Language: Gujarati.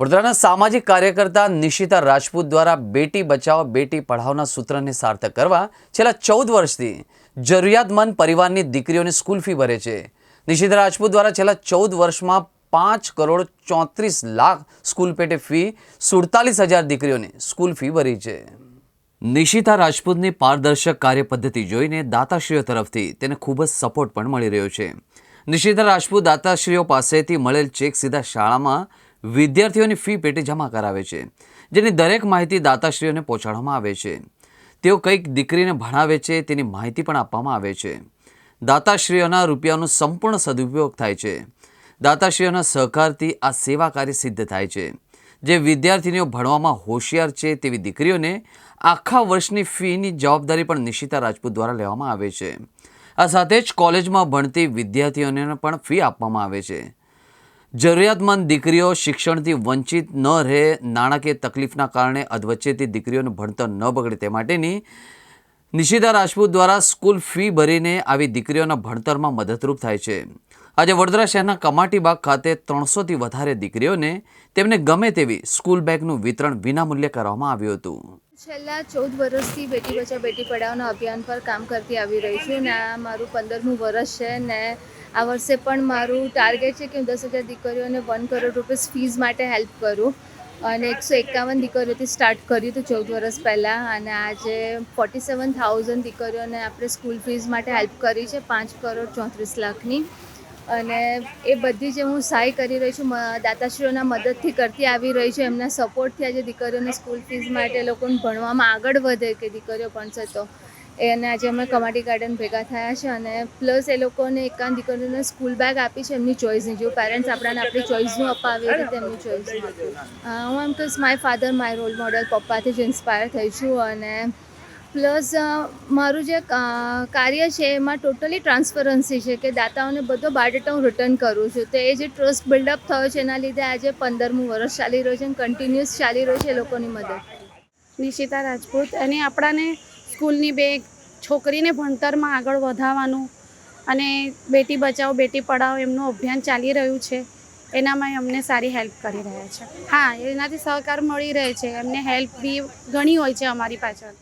વડોદરાના સામાજિક કાર્યકર્તા નિશિતા રાજપૂત દ્વારા બેટી બચાવો, બેટી પઢાઓના સૂત્રને સાર્થક કરવા છેલ્લા ચૌદ વર્ષથી જરૂરિયાતમંદ પરિવારની દીકરીઓની સ્કૂલ ફી ભરે છે. નિશિતા રાજપૂત દ્વારા છેલ્લા ચૌદ વર્ષમાં પાંચ કરોડ ચોત્રીસ લાખ સ્કૂલ પેટે ફી, સુડતાલીસ હજાર દીકરીઓની સ્કૂલ ફી ભરી છે. નિશિતા રાજપૂતની પારદર્શક કાર્યપદ્ધતિ જોઈને દાતાશ્રીઓ તરફથી તેને ખૂબ જ સપોર્ટ પણ મળી રહ્યો છે. નિશિતા રાજપૂત દાતાશ્રીઓ પાસેથી મળેલ ચેક સીધા શાળામાં વિદ્યાર્થીઓની ફી પેટે જમા કરાવે છે, જેની દરેક માહિતી દાતાશ્રીઓને પહોંચાડવામાં આવે છે. તેઓ કંઈક દીકરીને ભણાવે છે, તેની માહિતી પણ આપવામાં આવે છે. દાતાશ્રીઓના રૂપિયાનો સંપૂર્ણ સદુપયોગ થાય છે. દાતાશ્રીઓના સહકારથી આ સેવા કાર્ય સિદ્ધ થાય છે. જે વિદ્યાર્થીનીઓ ભણવામાં હોશિયાર છે, તેવી દીકરીઓને આખા વર્ષની ફીની જવાબદારી પણ નિશિતા રાજપૂત દ્વારા લેવામાં આવે છે. આ સાથે જ કોલેજમાં ભણતી વિદ્યાર્થીઓને પણ ફી આપવામાં આવે છે. જરૂરિયાતમંદ દીકરીઓ શિક્ષણથી વંચિત ન રહે, નાણાકીય તકલીફના કારણે અધવચ્ચેથી દીકરીઓનું ભણતર ન બગડે તે માટેની નિશિતા રાજપૂત દ્વારા સ્કૂલ ફી ભરીને આવી દીકરીઓના ભણતરમાં મદદરૂપ થાય છે. આજે વડોદરા શહેરના કમાટીબાગ ખાતે ત્રણસોથી વધારે દીકરીઓને તેમને ગમે તેવી સ્કૂલ બેગનું વિતરણ વિનામૂલ્યે કરવામાં આવ્યું હતું. છેલ્લા ચૌદ વર્ષથી બેટી બચાવ, બેટી પઢાઓના અભિયાન પર કામ કરતી આવી રહી છું ને આ મારું પંદરમું વર્ષ છે ને આ વર્ષે પણ મારું ટાર્ગેટ છે કે હું દસ હજાર દીકરીઓને વન કરોડ રૂપીસ ફીઝ માટે હેલ્પ કરું. અને એકસો એકાવન દીકરીઓથી સ્ટાર્ટ કર્યું હતું ચૌદ વર્ષ પહેલાં અને આજે ફોર્ટી સેવન થાઉઝન્ડ દીકરીઓને આપણે સ્કૂલ ફીઝ માટે હેલ્પ કરી છે પાંચ કરોડ ચોત્રીસ લાખની. અને એ બધી જે હું સહાય કરી રહી છું દાતાશ્રીઓના મદદથી કરતી આવી રહી છું, એમના સપોર્ટથી આજે દીકરીઓને સ્કૂલ ફીઝ માટે લોકોને ભણવામાં આગળ વધે કે દીકરીઓ ભણશે તો. એને આજે અમે કમાટી ગાર્ડન ભેગા થયા છે અને પ્લસ એ લોકોને એકાંત દીકરીઓને સ્કૂલ બેગ આપી છે એમની ચોઇસની જો પેરેન્ટ્સ આપણાને આપણી ચોઇસનું અપાવે હતી રીતે એમની ચોઇસનું હું એમ કહીશ my father my role model પપ્પાથી જ ઇન્સ્પાયર થઈ છું અને પ્લસ મારું જે કાર્ય છે એમાં ટોટલી ટ્રાન્સપરન્સી છે કે દાતાઓને બધો બાયોડેટા હું રિટર્ન કરું છું. તો એ જે ટ્રસ્ટ બિલ્ડઅપ થયો છે એના લીધે આજે પંદરમું વર્ષ ચાલી રહ્યું છે અને કન્ટિન્યુઅસ ચાલી રહ્યું છે લોકોની મદદ. નિશિતા રાજપૂત, અને આપણાને સ્કૂલની બેગ છોકરીને ભણતરમાં આગળ વધારવાનું અને બેટી બચાવો, બેટી પઢાઓ એમનું અભિયાન ચાલી રહ્યું છે. એનામાં અમને સારી હેલ્પ કરી રહ્યા છે. હા, એનાથી સહકાર મળી રહે છે. એમને હેલ્પ બી ઘણી હોય છે અમારી પાછળ.